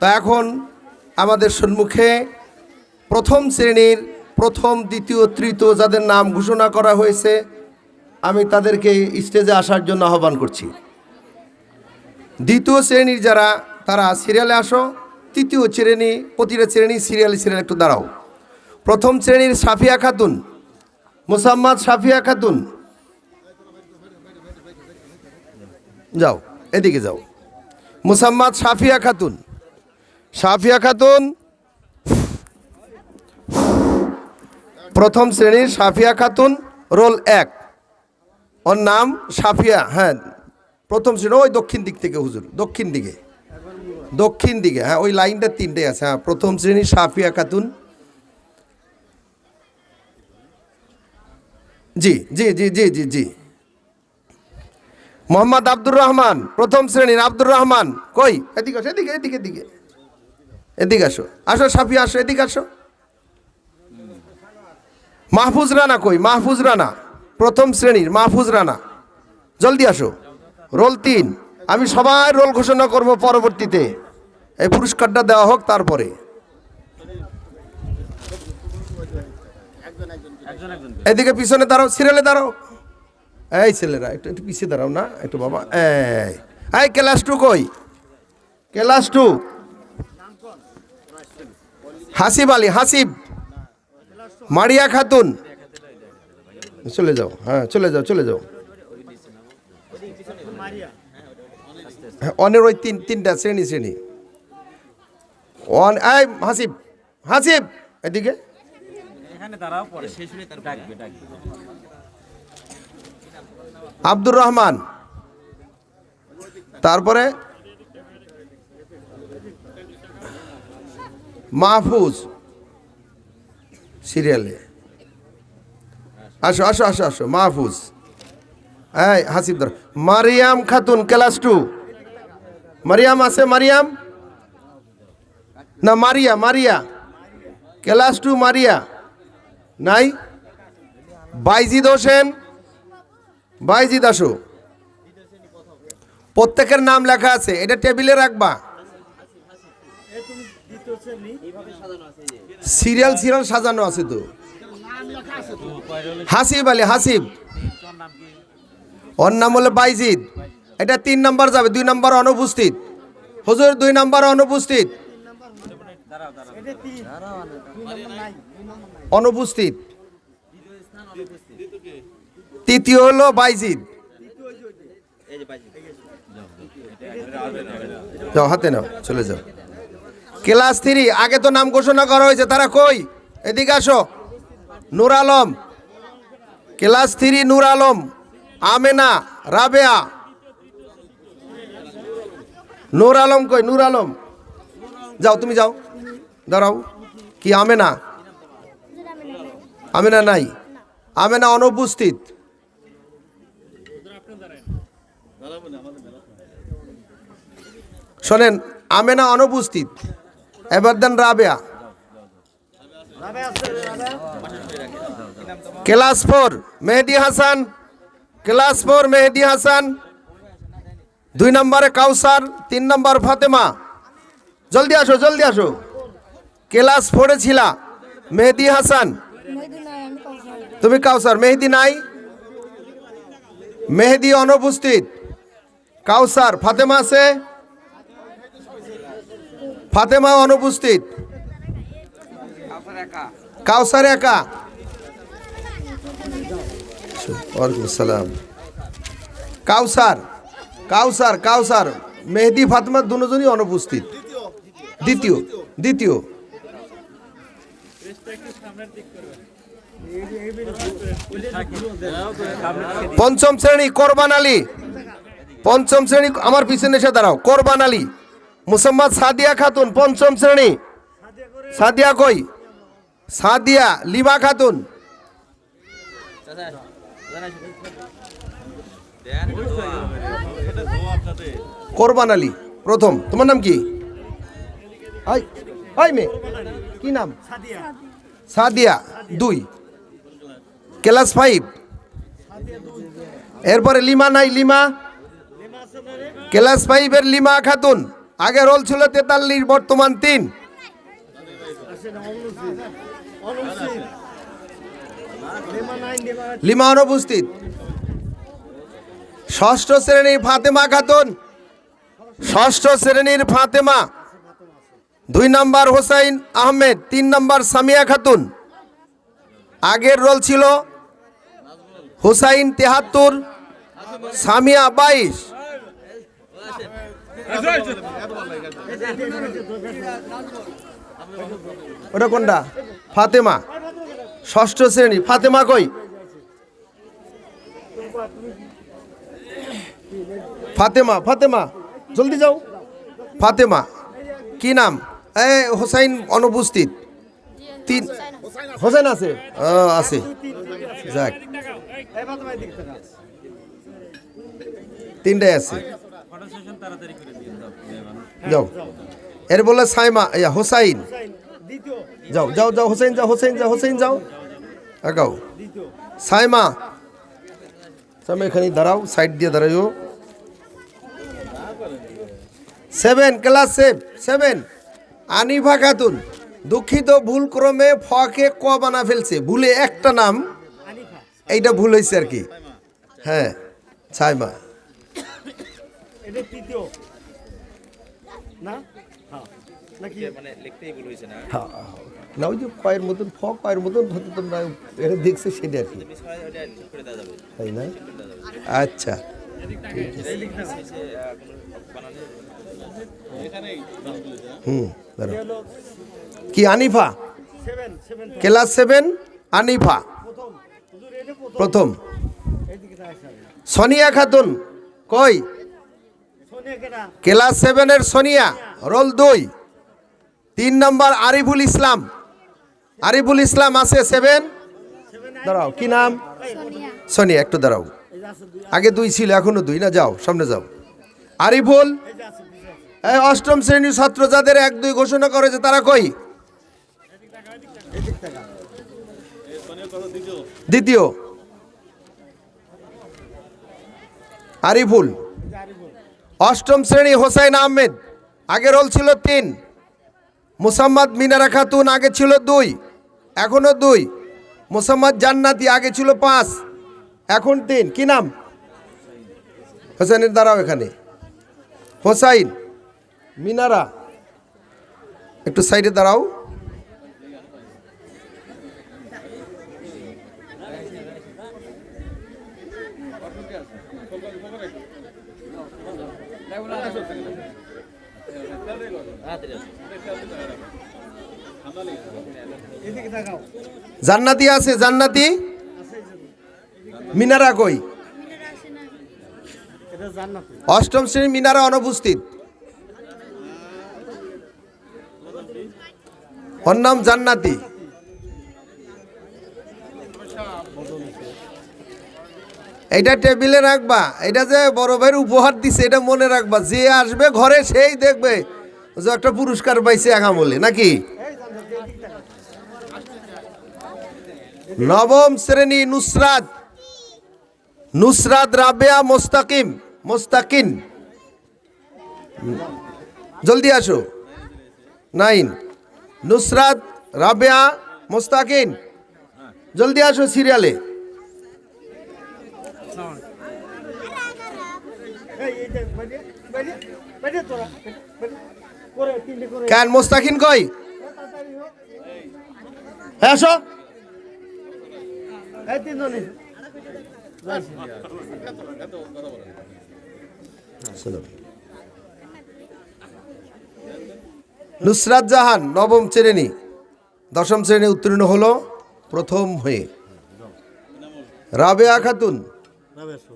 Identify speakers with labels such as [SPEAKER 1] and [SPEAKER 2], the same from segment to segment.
[SPEAKER 1] তা এখন আমাদের সম্মুখে প্রথম শ্রেণির প্রথম, দ্বিতীয়, তৃতীয় যাদের নাম ঘোষণা করা হয়েছে, আমি তাদেরকে স্টেজে আসার জন্য আহ্বান করছি। দ্বিতীয় শ্রেণির যারা, তারা সিরিয়ালে আসো, তৃতীয় শ্রেণি, প্রতিটা শ্রেণি সিরিয়াল সিরিয়াল একটু দাঁড়াও। প্রথম শ্রেণির সাফিয়া খাতুন, মোসাম্মদ সাফিয়া খাতুন। যাও, এদিকে যাও। মুসাম্মদ সাফিয়া খাতুন। সাফিয়া খাতুন। প্রথম শ্রেণির সাফিয়া খাতুন, রোল এক। ওর নাম সাফিয়া হ্যাঁ। প্রথম শ্রেণি, ওই দক্ষিণ দিক থেকে, হুজুর, দক্ষিণ দিকে। দক্ষিণ দিকে হ্যাঁ ওই লাইনটা তিনটে আছে হ্যাঁ। প্রথম শ্রেণির সাফিয়া খাতুন। জি জি জি জি জি জি। মোহাম্মদ আব্দুর রহমান, প্রথম শ্রেণির আব্দুর রহমান। কই? এদিকে এদিকে এদিকে এদিকে। এদিকে আসো। আসো সাফি, আসো, এদিকে আসো। মাহফুজ রানা কই? মাহফুজ রানা, প্রথম শ্রেণির মাহফুজ রানা। জলদি আসো। রোল তিন। আমি সবাই রোল ঘোষণা করব পরবর্তীতে। এই পুরস্কারটা দেওয়া হোক তারপরে। এদিকে পিছনে দাঁড়াও, সিরিয়ালে দাঁড়াও। এই ছেলেরা, একটু একটু পিছিয়ে দাঁড়াও না, একটু বাবা। এই, ক্লাস টু কই? Class two. হাসিব আলী হাসিব। মারিয়া খাতুন। চলে যাও হ্যাঁ চলে যাও চলে যাও। হ্যাঁ, অনের ওই তিন তিনটা শ্রেণি শ্রেণি। অন এই হাসিব হাসিব এদিকে। আব্দুর রহমান। তারপরে? মাহফুজ সিরিয়ালে। আসো আসো আসো আসো, মাহফুজ। এই হাসিবদার মারিয়াম খাতুন, ক্লাস টু। মারিয়াম আছে, মারিয়াম? না, মারিয়া মারিয়া। ক্লাস টু, মারিয়া। নাই? বাইজিদ হোসেন? বাইজিদ আসো। প্রত্যেকের নাম লেখা আছে, এটা টেবিলে রাখবা। সিরিয়াল সিরিয়াল সাজানো আছে তো। হাসিব আলী হাসিব। ওর নাম হলো বাইজিদ। এটা তিন নম্বর যাবে দুই নম্বর অনুপস্থিত। হুজুর দুই নম্বর অনুপস্থিত। অনুপস্থিত। তৃতীয় হলো বাইজিদ। হাতে নাও চলে যাও। ক্লাস থ্রি, আগে তো নাম ঘোষণা করা হয়েছে, তারা কই? এদিকে আসো। Nur Alam. Class three, Nur Alam. Amena, Rabeya. Nur Alam কই? নূর আলম। যাও, তুমি যাও। দাঁড়াও। কি, আমেনা? আমেনা নাই। আমেনা অনুপস্থিত। শোনেন, আমেনা অনুপস্থিত। এবার দেন Rabeya. Class four, Mehedi Hasan. Class four, Mehedi Hasan. দুই নম্বরে কাউসার, তিন নম্বর ফাতেমা। জলদি আসো জলদি আসো। ক্লাস ফোরে ছিলা, মেহেদি হাসান। তুমি কাউসার, মেহেদি নাই। মেহেদি অনুপস্থিত। কাউসার, ফাতেমা আছে। ফাতেমা অনুপস্থিত। কাউসার একা। সালাম কাউসার কাউসার কাউসার। মেহেদি, ফাতেমা দুজনই অনুপস্থিত। দ্বিতীয় দ্বিতীয়। পঞ্চম শ্রেণি, কোরবান আলী। পঞ্চম শ্রেণি, আমার পিছনে এসে দাঁড়াও। কোরবান আলী। মুসাম্মদ সাদিয়া খাতুন, পঞ্চম শ্রেণি। সাদিয়া কই? সাদিয়া লিমা খাতুন। কোরবান আলী, প্রথম। তোমার নাম কি? কি নাম? সাদিয়া, দুই। Class five. এরপরে লিমা নাই, লিমা। ক্লাস ফাইভের লিমা খাতুন। আগে রোল ছিল তেতাল্লিশ, বর্তমান তিন। লিমা অনুপস্থিত ষষ্ঠ শ্রেণির ফাতেমা খাতুন। ষষ্ঠ শ্রেণির ফাতেমা। দুই নম্বর হোসাইন আহমেদ, তিন নম্বর সামিয়া খাতুন। আগের রোল ছিল হুসাইন তেহাত্তর, সামিয়া বাইশ। ওটা কোনটা? ফাতেমা। ষষ্ঠ শ্রেণি। ফাতেমা কই? ফাতেমা ফাতেমা, জলদি যাও। ফাতেমা, কি নাম? এ, হোসাইন অনুপস্থিত। তিন হোসেন আছে? আছে। যাক। তিনটাই আছে। যাও। এর বলে সাইমা ইয়া হোসাইন। যাও যাও যাও হোসেন যাও হোসেন যাও হোসেন যাও। আগাও। সাইমা সাইমা এখানে দাঁড়াও, সাইড দিয়ে দাঁড়াইও। সেভেন ক্লাস সেভ সেভেন আনিফা খাতুন, দুঃখিত ভুল ক্রমে ফকে ক বানা ফেলছে। ভুলে একটা নাম, এইটা ভুল হয়েছে আর কি। হ্যাঁ সাইমা।
[SPEAKER 2] এটা তৃতীয়। না? হ্যাঁ। নাকি?
[SPEAKER 3] মানে লিখতেই ভুল হয়েছে না?
[SPEAKER 1] হ্যাঁ, না ওই যে কয়ের মতন ফ কয়ের মতন হয়তো তোমরা এটা দেখছে সেটা আর কি।
[SPEAKER 3] হয়
[SPEAKER 1] তাই না? আচ্ছা। হুম কি আনিফা? Class seven? আনিফা?
[SPEAKER 2] প্রথম।
[SPEAKER 1] সোনিয়া খাতুন কই? ক্লাস সেভেনের সোনিয়া, রোল দুই। তিন নম্বর আরিফুল ইসলাম। আরিফুল ইসলাম আছে সেভেন। দাঁড়াও, কি নাম?
[SPEAKER 4] সোনিয়া,
[SPEAKER 1] একটু দাঁড়াও। আগে দুই ছিল, এখনও দুই। না, যাও, সামনে যাও। আরিফুল অষ্টম শ্রেণির ছাত্র যাদের এক দুই ঘোষণা করেছে তারা কই? দ্বিতীয়। আরিফুল অষ্টম শ্রেণি হোসাইন আহমেদ আগে রোল ছিল তিন। মুসাম্মদ মিনারা খাতুন আগে ছিল দুই এখনও দুই। মুসাম্মদ জান্নাতি আগে ছিল পাঁচ, এখন তিন। কি নাম? হোসেনের দাঁড়াও এখানে। হোসাইন মিনারা, একটু সাইডে দাঁড়াও। জান্নাতি আছে, জান্নাতি? মিনারা কই? অষ্টম শ্রেণি মিনারা অনুপস্থিত। ওর নাম জান্নাতি। এটা টেবিলে রাখবা, এটা যে বড় ভাইয়ের উপহার দিছে, এটা মনে রাখবা, যে আসবে ঘরে সেই দেখবে। যে একটা পুরস্কার পাইছে একামলে নাকি? নবম শ্রেণি নুসরাত। নুসরাত রাবেয়া মোস্তাকিম, মোস্তাকিন। জলদি আসো। নাইন। নুসরাত রাবেয়া মোস্তাকিন। জলদি আসো সিরিয়ালে। কেন মোস্তাকিন কই? হ্যাঁ আসো
[SPEAKER 2] এই তিনজনে
[SPEAKER 1] শোনো। নুসরাত জাহান নবম শ্রেণি। দশম শ্রেণি উত্তীর্ণ হলো প্রথম হয়ে। রাবেয়া খাতুন
[SPEAKER 2] রাবেশো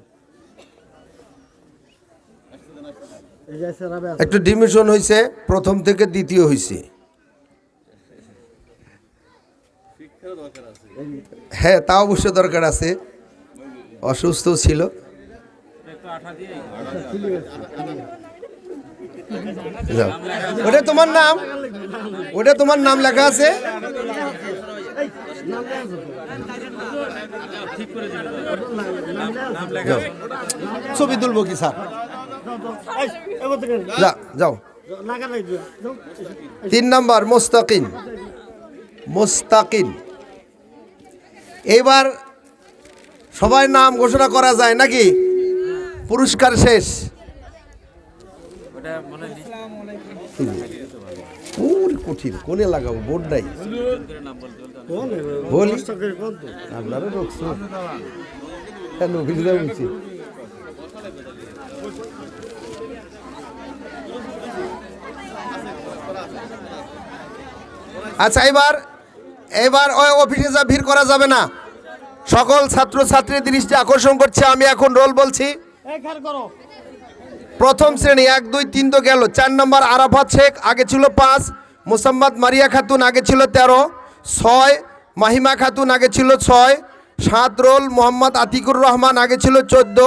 [SPEAKER 2] এই যে আছে রাবে
[SPEAKER 1] একটু ডিমিশন হয়েছে প্রথম থেকে দ্বিতীয় হয়েছে হ্যাঁ তা অবশ্য দরকার আছে। অসুস্থ ছিল। ওটা তোমার নাম? ওটা তোমার নাম লেখা আছে? ছবি তুলবো কি, স্যার? যা যাও। তিন নম্বর মোস্তাকিন মোস্তাকিন এইবার সবাই নাম ঘোষণা করা যায় নাকি? পুরস্কার শেষ। কঠিন কোনে লাগাবো? বোর্ড নাই। বলি।
[SPEAKER 2] কষ্ট করে কোন
[SPEAKER 1] রকছো কেন ভিজরা বলছি আচ্ছা এবার এবার ওই অফিসে যা ভিড় করা যাবে না। সকল ছাত্র ছাত্রীর দৃষ্টি আকর্ষণ করছে, আমি এখন রোল বলছি। প্রথম শ্রেণি, এক, দুই, তিন তো গেল। চার নম্বর আরাফাত শেখ, আগে ছিল পাঁচ। মোসাম্মদ মারিয়া খাতুন, আগে ছিল তেরো। ছয়, মাহিমা খাতুন, আগে ছিল ছয়। সাত রোল মোহাম্মদ আতিকুর রহমান, আগে ছিল চোদ্দ।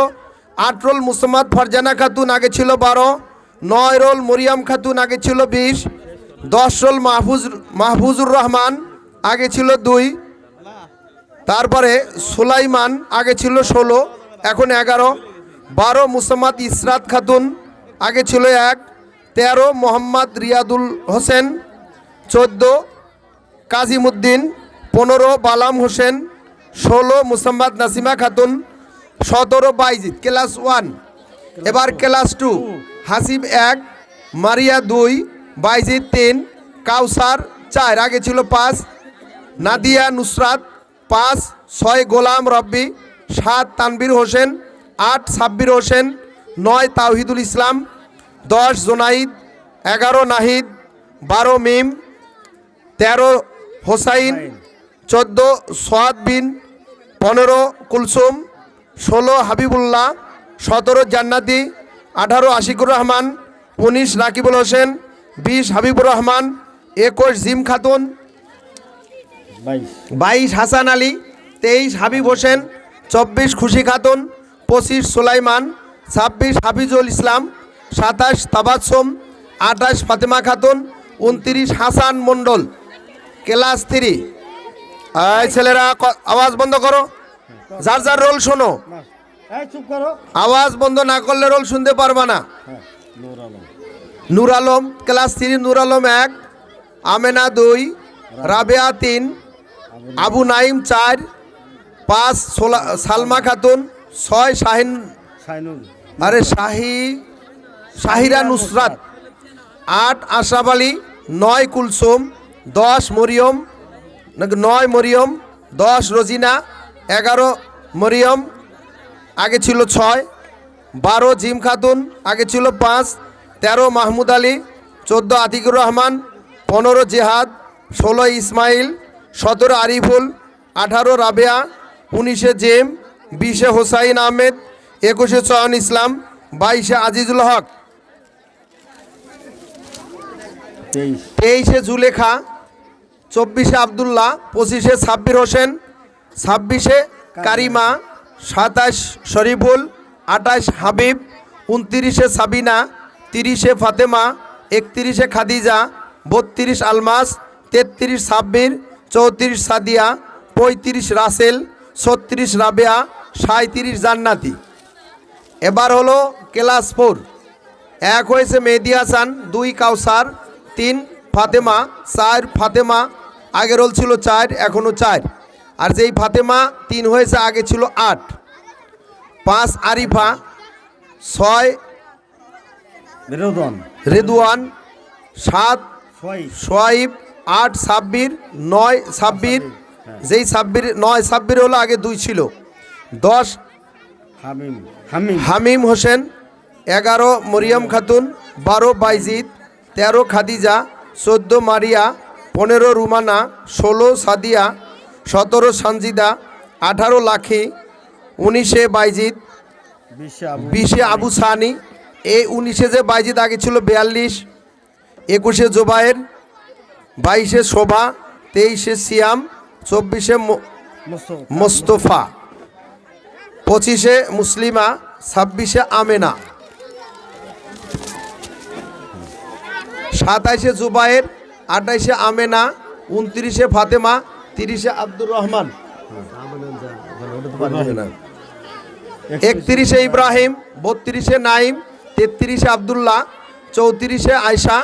[SPEAKER 1] আট রোল মুসাম্মদ ফারজানা খাতুন, আগে ছিল বারো। নয় রোল মরিয়াম খাতুন, আগে ছিল বিশ। দশ রোল মাহফুজ, মাহফুজুর রহমান, আগে ছিল দুই। তারপরে সুলাইমান, আগে ছিল ষোলো, এখন এগারো। বারো মুসাম্মদ ইসরাত খাতুন, আগে ছিল এক। তেরো মোহাম্মদ রিয়াদুল হোসেন, চোদ্দ কাজিমুদ্দিন পনেরো বালাম হোসেন, ষোলো মুসাম্মদ নাসিমা খাতুন, সতেরো বাইজিদ, ক্লাস ওয়ান। এবার ক্লাস টু। হাসিব এক, মারিয়া দুই বাইজিদ তিন কাউসার চার আগে ছিল পাঁচ নাদিয়া নুসরাত পাঁচ ছয় গোলাম রব্বি সাত তানবির হোসেন আট সাব্বির হোসেন নয় তাওহিদুল ইসলাম দশ জোনাইদ এগারো নাহিদ বারো মিম তেরো হোসাইন চোদ্দ সোয়াদ বিন পনেরো কুলসুম ষোলো হাবিবুল্লাহ সতেরো জান্নাতি আঠারো আশিকুর রহমান উনিশ রাকিবুল হোসেন বিশ হাবিবুর রহমান একুশ জিম খাতুন
[SPEAKER 2] বাইশ।
[SPEAKER 1] হাসান আলী তেইশ হাবিব হোসেন চব্বিশ খুশি খাতুন পঁচিশ সুলাইমান ছাব্বিশ হাফিজুল ইসলাম সাতাশ তাবাসম আঠাশ ফাতেমা খাতুন উনত্রিশ হাসান মণ্ডল। Class three. এই ছেলেরা আওয়াজ বন্ধ করো। যার যার রোল শোনো। আওয়াজ বন্ধ না করলে রোল শুনতে পারবা না।
[SPEAKER 2] হ্যাঁ নূর আলম
[SPEAKER 1] ক্লাস থ্রি নূর আলম এক আমেনা দুই রাবেয়া তিন আবু নাইম চার পাঁচ সোলা- সালমা খাতুন ছয় শাহিন আরে শাহি শাহিরা নুসরাত। আট আশরাফ আলী নয় কুলসুম দশ মরিয়ম নয় মরিয়ম দশ রোজিনা এগারো মরিয়ম আগে ছিল ছয় বারো জিম খাতুন আগে ছিল পাঁচ তেরো মাহমুদ আলী চোদ্দ আতিকুর রহমান পনেরো জেহাদ ষোলো ইসমাইল সতেরো আরিফুল আঠারো রাবেয়া উনিশে জেম বিশে হোসাইন আহমেদ একুশে চয়ন ইসলাম বাইশে আজিজুল হক।
[SPEAKER 2] তেইশে।
[SPEAKER 1] জুলেখা চব্বিশে আবদুল্লাহ পঁচিশে সাব্বির হোসেন ছাব্বিশে কারিমা সাতাশ শরীফুল আঠাশ হাবিব উনতিরিশে সাবিনা তিরিশে ফাতেমা, একত্রিশে খাদিজা, বত্রিশ আলমাস, তেত্রিশ সাব্বির, চৌত্রিশ সাদিয়া, পঁয়ত্রিশ রাসেল, ছত্রিশ রাবেয়া সাঁত্রিশ জান্নাতি। এবার হলো ক্লাস ফোর। এক হয়েছে মেহেদি হাসান, দুই কাউসার, তিন ফাতেমা, চার ফাতেমা আগে রোল ছিল চার, এখনও চার। আর যেই ফাতেমা, তিন হয়েছে, আগে ছিল আট। পাঁচ আরিফা, ছয় রেদওয়ান সাত সোয়াইব। আট সাব্বির নয় সাব্বির। যেই সাব্বির নয় সাব্বির হলো আগে দুই ছিল। দশ
[SPEAKER 2] হামিম হামিম।
[SPEAKER 1] হামিম হোসেন এগারো মরিয়ম খাতুন বারো বাইজিদ তেরো খাদিজা চোদ্দ মারিয়া পনেরো রুমানা ষোলো সাদিয়া সতেরো সানজিদা আঠারো লাখি উনিশে বাইজিদ
[SPEAKER 2] বিশে আবু
[SPEAKER 1] সানি এই উনিশে যে বাইজিদ আগে ছিল বিয়াল্লিশ, একুশে জোবায়ের বাইশে শোভা, তেইশে সিয়াম, চব্বিশে
[SPEAKER 2] মোস্তফা,
[SPEAKER 1] পঁচিশে মুসলিমা, ছাব্বিশে আমেনা। সাতাইশে জুবায়ের আঠাইশে আমেনা, উনত্রিশে ফাতেমা, তিরিশে আব্দুর রহমান। একত্রিশে ইব্রাহিম, বত্রিশে নাইম তেত্রিশে আবদুল্লাহ চৌত্রিশে আয়শা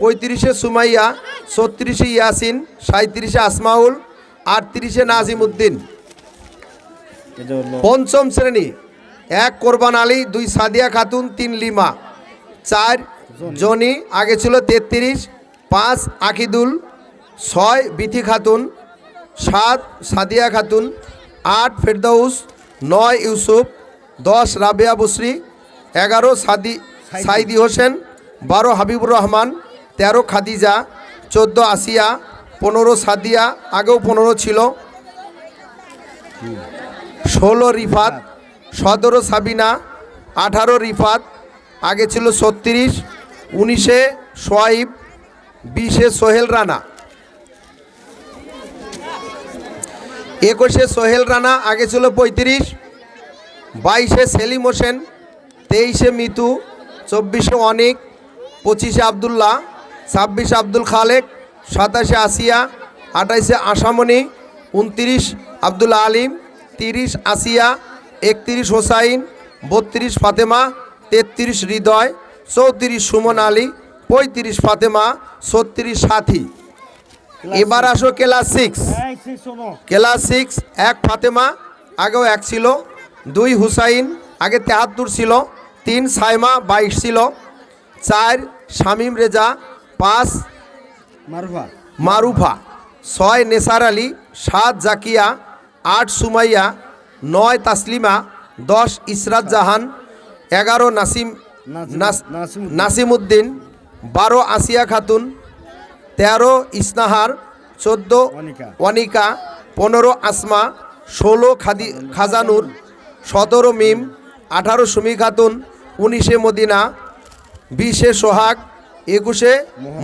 [SPEAKER 1] পঁয়ত্রিশে সুমাইয়া ছত্রিশে ইয়াসিন সাঁত্রিশে আসমাউল আটত্রিশে নাজিম উদ্দিন পঞ্চম শ্রেণি এক কোরবান আলী দুই সাদিয়া খাতুন তিন লিমা। চার জনি আগে ছিল তেত্রিশ পাঁচ আকিদুল ছয় বিথি খাতুন সাত সাদিয়া খাতুন আট ফেরদাউস নয় ইউসুফ দশ রাবিয়া বসরি এগারো সাদি সাইদি। হোসেন বারো হাবিবুর রহমান তেরো খাদিজা চোদ্দ আসিয়া পনেরো সাদিয়া আগেও পনেরো ছিল। ষোলো রিফাত সতেরো সাবিনা আঠারো রিফাত আগে ছিল ছত্রিশ উনিশে সোয়াইব বিশে সোহেল রানা। একুশে সোহেল রানা আগে ছিল পঁয়ত্রিশ বাইশে সেলিম হোসেন তেইশে মিতু চব্বিশে অনিক পঁচিশে আবদুল্লাহ ছাব্বিশে আব্দুল খালেক সাতাশে আসিয়া আঠাইশে আশামণি উনত্রিশ আবদুল্লা আলিম তিরিশ আসিয়া একত্রিশ হোসাইন বত্রিশ ফাতেমা তেত্রিশ হৃদয় চৌত্রিশ সুমন আলী পঁয়ত্রিশ ফাতেমা ছত্রিশ সাথী। এবার আসো ক্লাস সিক্স। ক্লাস সিক্স এক ফাতেমা আগেও এক ছিল দুই হুসাইন আগে তেহাত্তর ছিল তিন সাইমা বাইশ ছিল চার শামীম রেজা পাঁচ
[SPEAKER 5] মারুফা
[SPEAKER 1] মারুফা ছয় নেসার আলী সাত জাকিয়া আট সুমাইয়া নয় তাসলিমা দশ ইসরাত জাহান এগারো নাসিম
[SPEAKER 5] নাসিম-
[SPEAKER 1] নাস-
[SPEAKER 5] নাসিমউদ্দিন।
[SPEAKER 1] নাসিমউদ্দিন বারো আসিয়া খাতুন তেরো ইসনাহার চোদ্দ
[SPEAKER 5] অনিকা।
[SPEAKER 1] অনিকা পনেরো আসমা ষোলো খাদি খাজানুর সতেরো মিম আঠারো সুমি খাতুন উনিশে মদিনা, বিশে সোহাগ, একুশে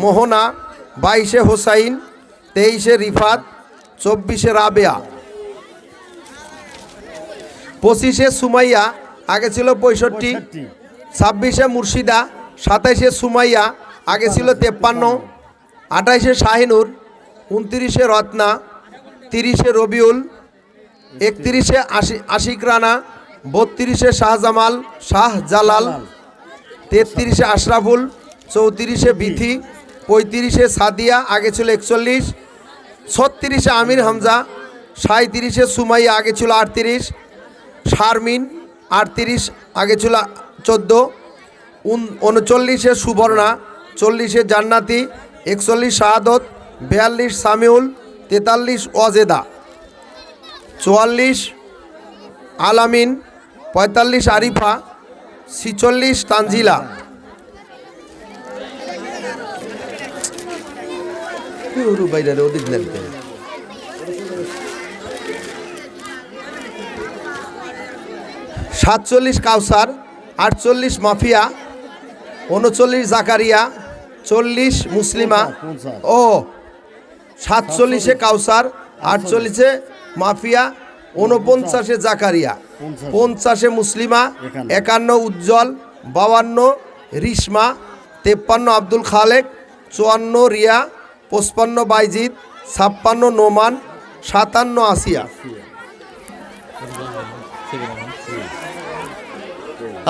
[SPEAKER 1] মোহনা, বাইশে হোসাইন, তেইশে রিফাত, চব্বিশে রাবেয়া পঁচিশে সুমাইয়া, আগে ছিল পঁয়ষট্টি। ছাব্বিশে মুর্শিদা, সাতাইশে সুমাইয়া, আগে ছিল তেপ্পান্ন আঠাইশে শাহিনুর, উনত্রিশে রত্না, তিরিশে রবিউল, একত্রিশে আশি আশিক রানা বত্রিশে শাহজামাল শাহ জালাল তেত্রিশে আশরাফুল, চৌত্রিশে বিথি, পঁয়ত্রিশে সাদিয়া, আগে ছিল একচল্লিশ, ছত্রিশে আমির হামজা সাঁত্রিশে সুমাইয়া, আগে ছিল আটত্রিশ, শারমিন, আটত্রিশ, আগে ছিল চোদ্দ উনচল্লিশে সুবর্ণা, চল্লিশে জান্নাতি, একচল্লিশ শাহাদত, বিয়াল্লিশ সামিউল, তেতাল্লিশ অজেদা চুয়াল্লিশ আলামিন পঁয়তাল্লিশ আরিফা ছিচল্লিশ তানজিলা। বাইরে ওদিক নেলতে সাতচল্লিশ কাউসার আটচল্লিশ মাফিয়া উনচল্লিশ জাকারিয়া চল্লিশ মুসলিমা। ও সাতচল্লিশে কাউসার আটচল্লিশে মাফিয়া উনপঞ্চাশে জাকারিয়া
[SPEAKER 5] পঞ্চাশে।
[SPEAKER 1] মুসলিমা
[SPEAKER 5] একান্ন।
[SPEAKER 1] উজ্জ্বল বাউান্ন রিশমা তেপ্পান্ন আব্দুল খালেক চুয়ান্ন রিয়া পঁচপান্ন বাইজিদ ছাপ্পান্ন নোমান সাতান্ন আসিয়া।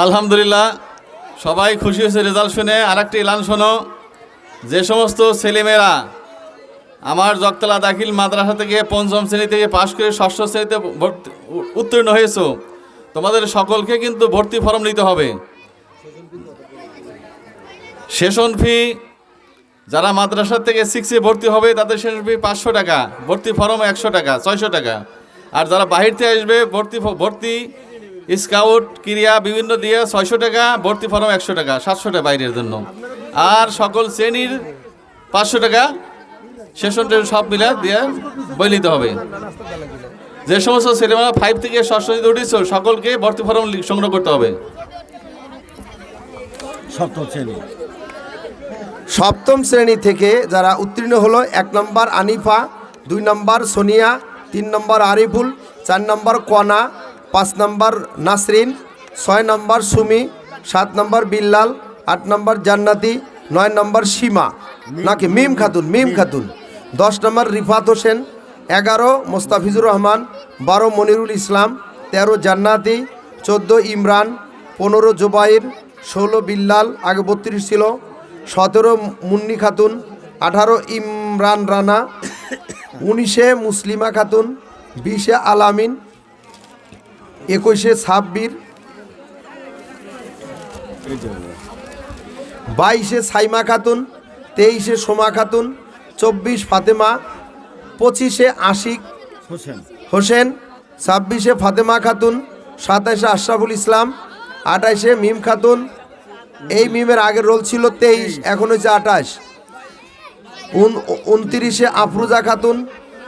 [SPEAKER 6] আলহামদুলিল্লাহ সবাই খুশি হয়েছে রেজাল্ট শুনে। আর একটি এলান শোনো যে সমস্ত ছেলেমেয়েরা আমার জগতলা দাখিল মাদ্রাসা থেকে পঞ্চম শ্রেণি থেকে পাশ করে ষষ্ঠ শ্রেণীতে ভর্তি, উত্তীর্ণ হয়েছো। তোমাদের সকলকে কিন্তু ভর্তি ফর্ম নিতে হবে। সেশন ফি, যারা মাদ্রাসা থেকে সিক্সে ভর্তি হবে, তাদের সেশন ফি পাঁচশো টাকা, ভর্তি ফর্ম একশো টাকা, ছয়শো টাকা। আর যারা বাহির থেকে আসবে, ভর্তি ভর্তি স্কাউট, ক্রিয়া বিভিন্ন দিয়ে ছয়শো টাকা, ভর্তি ফর্ম একশো টাকা, সাতশো টাকা বাইরের জন্য। আর সকল শ্রেণির পাঁচশো টাকা সেশন টেশন সব মিলে দিয়ে বই নিতে হবে। যে সমস্ত সিনেমা ফাইভ থেকে ষষ্ঠ উঠেছ সকলকে ভর্তি ফর্ম লি- সংগ্রহ করতে হবে।
[SPEAKER 5] সপ্তম শ্রেণি।
[SPEAKER 1] সপ্তম শ্রেণি থেকে যারা উত্তীর্ণ হলো এক নম্বর আনিফা দুই নম্বর সোনিয়া তিন নম্বর আরিফুল চার নম্বর কনা পাঁচ নম্বর নাসরিন ছয় নম্বর সুমি সাত নম্বর বিল্লাল আট নম্বর জান্নাতি নয় নম্বর সীমা। নাকি মিম খাতুন মিম খাতুন। দশ নম্বর রিফাত হোসেন, এগারো মোস্তাফিজুর রহমান, বারো মনিরুল ইসলাম, তেরো জান্নাতি, চোদ্দ ইমরান, পনেরো জোবাইর, ষোলো বিল্লাল, আগে বত্রিশ ছিল, সতেরো মুন্নি খাতুন, আঠারো ইমরান রানা, উনিশে মুসলিমা খাতুন, বিশে আলামিন, একুশে সাব্বির, বাইশে সাইমা খাতুন, তেইশে সোমা খাতুন চব্বিশ ফাতেমা পঁচিশে আশিক
[SPEAKER 5] হোসেন।
[SPEAKER 1] হোসেন ছাব্বিশে ফাতেমা খাতুন সাতাশে আশরাফুল ইসলাম আঠাইশে মিম খাতুন। এই মিমের আগের রোল ছিল তেইশ এখন হয়েছে আঠাশ। উনতিরিশে আফরুজা খাতুন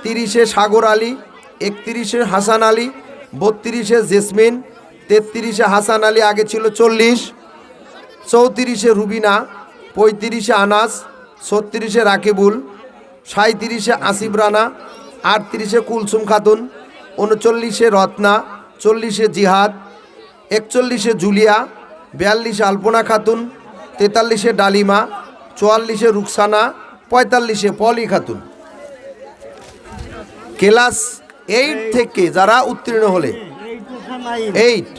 [SPEAKER 1] তিরিশে সাগর আলী একত্রিশে হাসান আলী বত্রিশে জেসমিন তেত্রিশে হাসান আলী আগে ছিল চল্লিশ। চৌত্রিশে রুবিনা পঁয়ত্রিশে আনাস ছত্রিশে রাকিবুল সাঁত্রিশে আসিফ রানা, আটত্রিশে কুলসুম খাতুন, উনচল্লিশে রত্না, চল্লিশে জিহাদ, একচল্লিশে জুলিয়া, বিয়াল্লিশে আলপনা খাতুন, তেতাল্লিশে ডালিমা, চুয়াল্লিশে রুকসানা, পঁয়তাল্লিশে পলি খাতুন। ক্লাস এইট থেকে যারা উত্তীর্ণ হলে, এইট।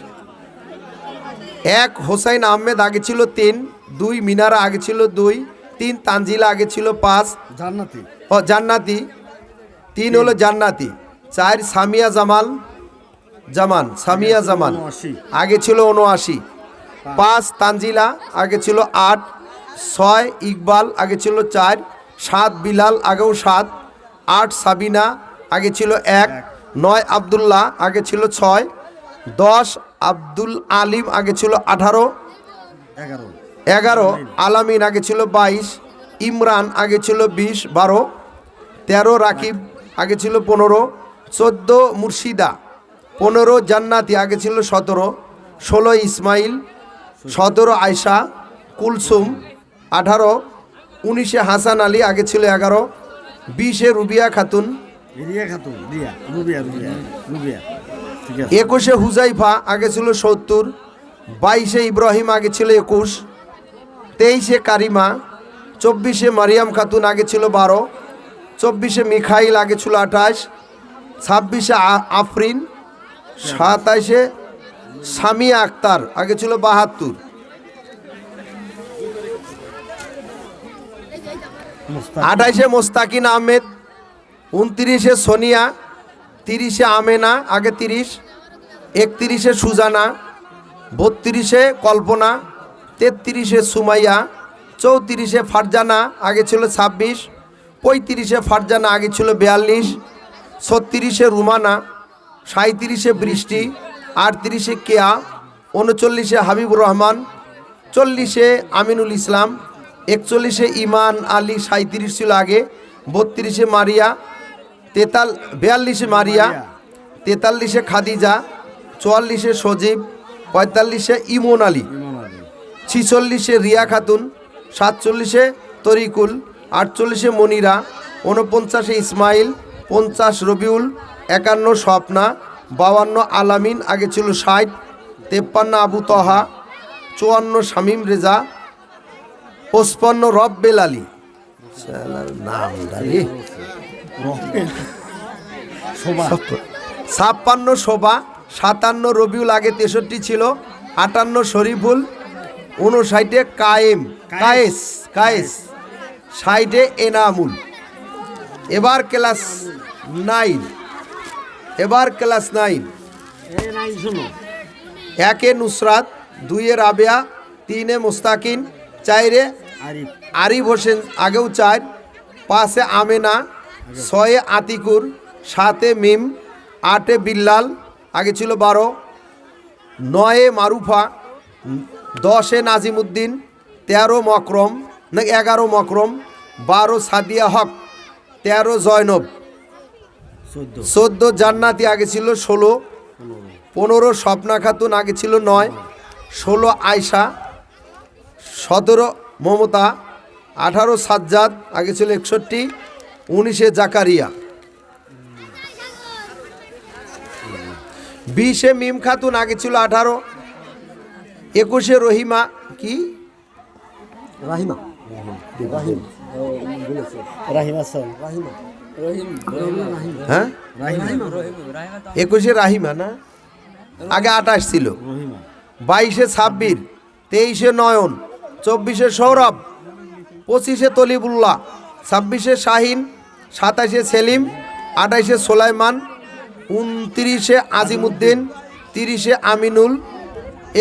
[SPEAKER 1] এক, হোসাইন আহমেদ আগে ছিল তিন, দুই, মিনারা আগে ছিল দুই, তিন, তানজিলা আগে ছিল পাঁচ।
[SPEAKER 5] জান্নাতি।
[SPEAKER 1] ও জান্নাতি। তিন হলো জান্নাতি। চার সামিয়া জামাল জামান সামিয়া জামান। আগে ছিল উনআশি। পাঁচ। তানজিলা আগে ছিল আট। ছয় ইকবাল আগে ছিল চার। সাত বিলাল আগেও সাত। আট সাবিনা আগে ছিল এক। নয় আবদুল্লাহ আগে ছিল ছয়। দশ আব্দুল আলিম আগে ছিল আঠারো।
[SPEAKER 5] এগারো।
[SPEAKER 1] এগারো আলামিন আগে ছিল বাইশ। ইমরান আগে ছিল বিশ বারো। তেরো রাকিব আগে ছিল পনেরো চোদ্দ মুর্শিদা পনেরো জান্নাতি আগে ছিল সতেরো ষোলো ইসমাইল সতেরো আয়সা কুলসুম আঠারো উনিশে হাসান আলী আগে ছিল এগারো বিশে রুবিয়া খাতুন। একুশে হুজাইফা আগে ছিল সত্তর বাইশে ইব্রাহিম আগে ছিল একুশ তেইশে কারিমা চব্বিশে মারিয়াম খাতুন আগে ছিল বারো চব্বিশে মিখাইল, আগে ছিল আঠাশ। ছাব্বিশে আফরিন। সাতাইশে সামিয়া আক্তার, আগে ছিল বাহাত্তর। আঠাইশে মোস্তাকিন আহমেদ, উনত্রিশে সোনিয়া, তিরিশে আমেনা, আগে তিরিশ। একত্রিশে সুজানা, বত্রিশে কল্পনা, তেত্রিশে সুমাইয়া, চৌত্রিশে ফারজানা, আগে ছিল ছাব্বিশ। পঁয়ত্রিশে ফারজানা, আগে ছিল বিয়াল্লিশ, ছত্রিশে রুমানা সাঁত্রিশে বৃষ্টি, আটত্রিশে কেয়া, উনচল্লিশে হাবিবুর রহমান, চল্লিশে আমিনুল ইসলাম, একচল্লিশে ইমান আলী সাঁত্রিশ ছিল আগে, বত্রিশে মারিয়া, তেতাল, বিয়াল্লিশে মারিয়া, তেতাল্লিশে খাদিজা, চুয়াল্লিশে সজীব, পঁয়তাল্লিশে ইমন আলী, ছিচল্লিশে রিয়া খাতুন, সাতচল্লিশে তরিকুল আটচল্লিশে মনিরা, উনপঞ্চাশে ইসমাইল, পঞ্চাশ রবিউল, একান্ন স্বপ্না, বাউান্ন আলামিন, আগে ছিল ষাট, তেপ্পান্ন আবু তহা, চুয়ান্ন শামীম রেজা, পঁচপান্ন রব্বেল আলী। শালার নাম ছাপ্পান্ন শোভা, সাতান্ন রবিউল, আগে তেষট্টি ছিল, আটান্ন শরীফুল, উনষাটে কায়েম, কায়েস কায়েস। ষাটে এনামুল। এবার ক্লাস নাইন। এবার ক্লাস নাইন। একে নুসরাত, দুইয়ে রাবেয়া, তিনে মোস্তাকিন, চাইরে
[SPEAKER 5] আরিফ
[SPEAKER 1] হোসেন, আগেও চার। পাঁচে আমেনা, ছয়ে আতিকুর, সাতে মিম, আটে বিল্লাল, আগে ছিল বারো। নয়ে মারুফা, দশে নাজিমুদ্দিন, তেরো মকরম, না এগারো মকরম। বারো সাদিয়া হক তেরো জয়নব।
[SPEAKER 5] চোদ্দ।
[SPEAKER 1] জান্নাতি আগে ছিল ষোলো। পনেরো স্বপ্না খাতুন আগে ছিল নয়। ষোলো আয়সা সতেরো মমতা। আঠারো সাজ্জাদ আগে ছিল একষট্টি। উনিশে জাকারিয়া। বিশে মিম খাতুন আগে ছিল আঠারো। একুশে রহিমা কি?
[SPEAKER 5] রাহিমা।
[SPEAKER 1] হ্যাঁ? একুশে রাহিমা না? আগে আঠাশ ছিল। বাইশে ছাব্বির তেইশে নয়ন, চব্বিশে সৌরভ, পঁচিশে তলিবুল্লাহ, ছাব্বিশে শাহিন, সাতাশে সেলিম আঠাইশে সোলাইমান, উনত্রিশে আজিমুদ্দিন, তিরিশে আমিনুল,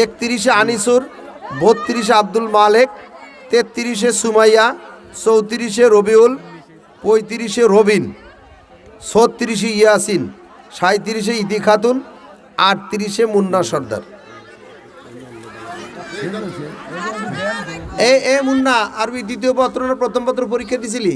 [SPEAKER 1] একত্রিশে আনিসুর, বত্রিশে আব্দুল মালেক, তেত্রিশে সুমাইয়া চৌত্রিশে রবিউল, পঁয়ত্রিশে রবিন, ছত্রিশে ইয়াসিন সাঁত্রিশে ইদি খাতুন, আটত্রিশে মুন্না সর্দার। এ এ মুন্না আরবি দ্বিতীয় পত্র প্রথম পত্র পরীক্ষা দিছিলি?